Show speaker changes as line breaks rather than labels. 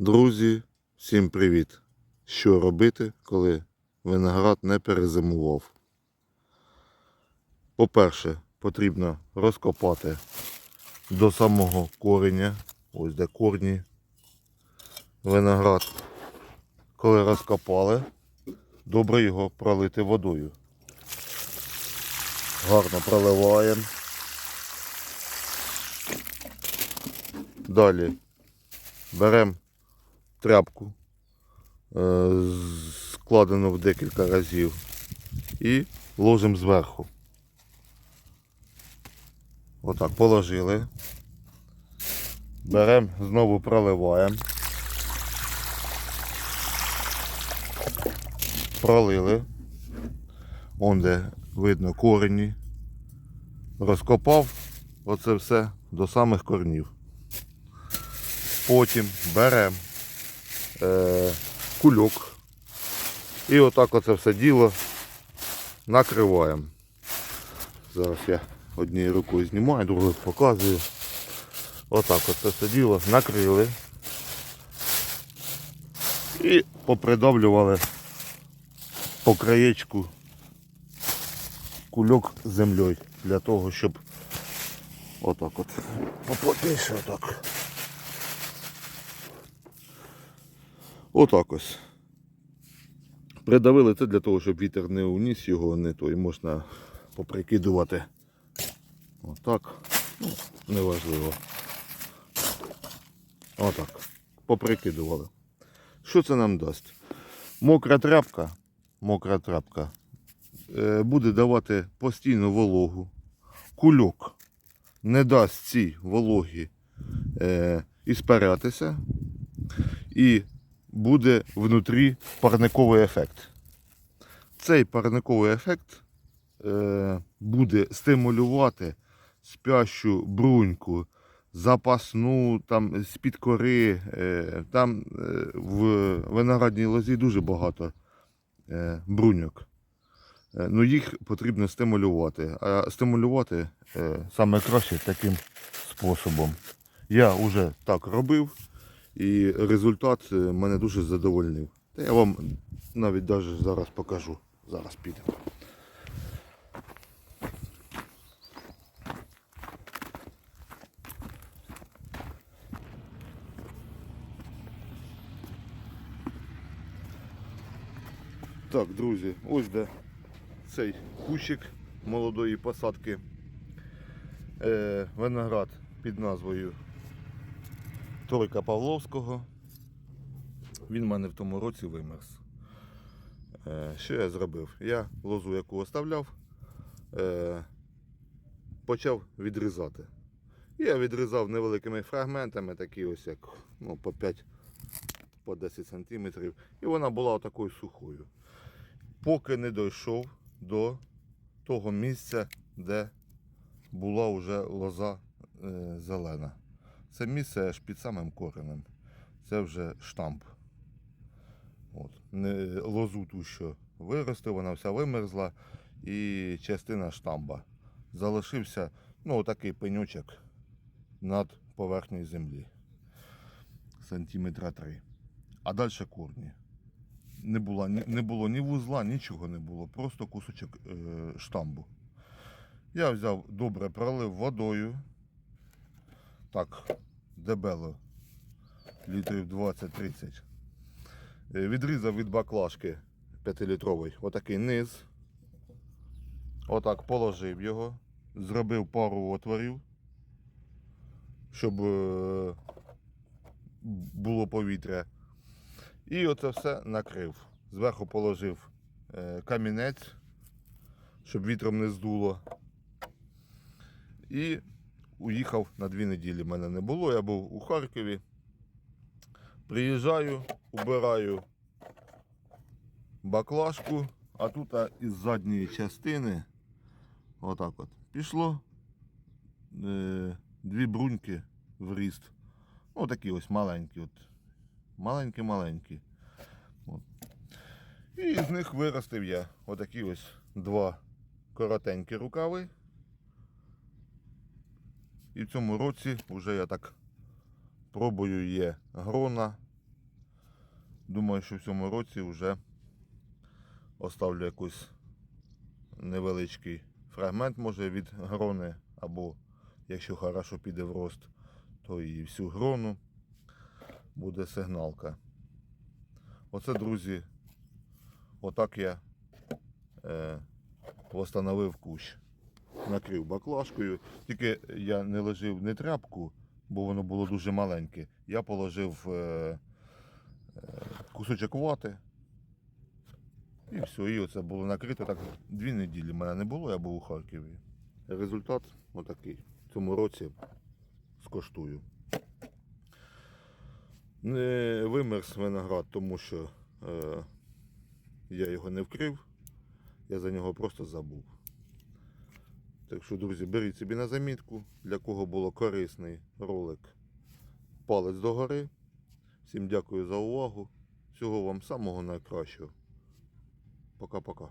Друзі, всім привіт! Що робити, коли виноград не перезимував? По-перше, потрібно розкопати до самого кореня, ось де корні виноград. Коли розкопали, добре його пролити водою. Гарно проливаємо. Далі беремо тряпку, е, складену в декілька разів, і ложимо зверху. Отак положили. Беремо, знову проливаємо. Пролили. Он де видно корені. Розкопав оце все до самих корнів. Потім беремо кульок і отак оце все діло накриваємо. Зараз я однією рукою знімаю, другою показую. Отак оце все діло накрили і попридавлювали по краєчку кульок землею для того, щоб отак от поплотніше отак. Отак ось. Придавили це для того, щоб вітер не уніс його, не то і можна поприкидувати. Отак. Ну, неважливо. Отак. Поприкидували. Що це нам дасть? Мокра тряпка, мокра тряпка е, буде давати постійну вологу. Кульок не дасть цій вологі е, іспарятися. І буде внутрі парниковий ефект. Цей парниковий ефект е, буде стимулювати спящу бруньку, запасну там з-під кори. Е, там е, в виноградній лозі дуже багато бруньок. Ну, їх потрібно стимулювати. А стимулювати саме краще таким способом. Я вже так робив. І результат е, мене дуже задовольнив. Та я вам навіть даже зараз покажу. Зараз підемо. Так, друзі, ось де цей кущик молодої посадки. Е, виноград під назвою Торика Павловського. Він в мене в тому році вимерз. Е, Що я зробив? Я лозу, яку оставляв, е, почав відрізати. Я відрізав невеликими фрагментами, такі ось як ну, по 5 по 10 см. І вона була такою сухою. Поки не дійшов до того місця, де була вже лоза е, зелена. Це місце аж під самим коренем. Це вже штамп. От. Не, лозу ту, що виросте, вона вся вимерзла і частина штамба. Залишився ну, такий пенючок над поверхнею землі. Сантиметра 3. А далі корні. Не було, не було ні вузла, нічого не було. Просто кусочок е, штамбу. Я взяв добре пролив водою. Так, дебело. Літрів 20-30. Е, Відрізав від баклажки 5-літровий отакий низ. Отак положив його. Зробив пару отворів, щоб е, було повітря. І оце все накрив. Зверху положив е, камінець, щоб вітром не здуло. І уїхав на дві неділі. Мене не було. Я був у Харкові. Приїжджаю, убираю баклажку, а тут із задньої частини отак от пішло е, дві бруньки в ріст. Ну, такі ось маленькі. От. Маленькі-маленькі. І з них виростив я отакі ось два коротенькі рукави. І в цьому році вже я так пробую є грона Думаю, що в цьому році вже оставлю якийсь невеличкий фрагмент, може, від грони, або якщо хорошо піде в рост, то і всю грону буде сигналка. Оце, друзі, отак я е, восстановив кущ. Накрив баклажкою. Тільки я не лежив не тряпку, бо воно було дуже маленьке. Я положив е, е, кусочок вати. І все, і оце було накрито. Так дві неділі мене не було, я був у Харкові. Результат отакий. В цьому році скоштую. Не вимерз виноград, тому що е, я його не вкрив, я за нього просто забув. Так що, друзі, беріть собі на замітку, для кого було корисний ролик. Палець догори. Всім дякую за увагу. Всього вам самого найкращого. Пока-пока.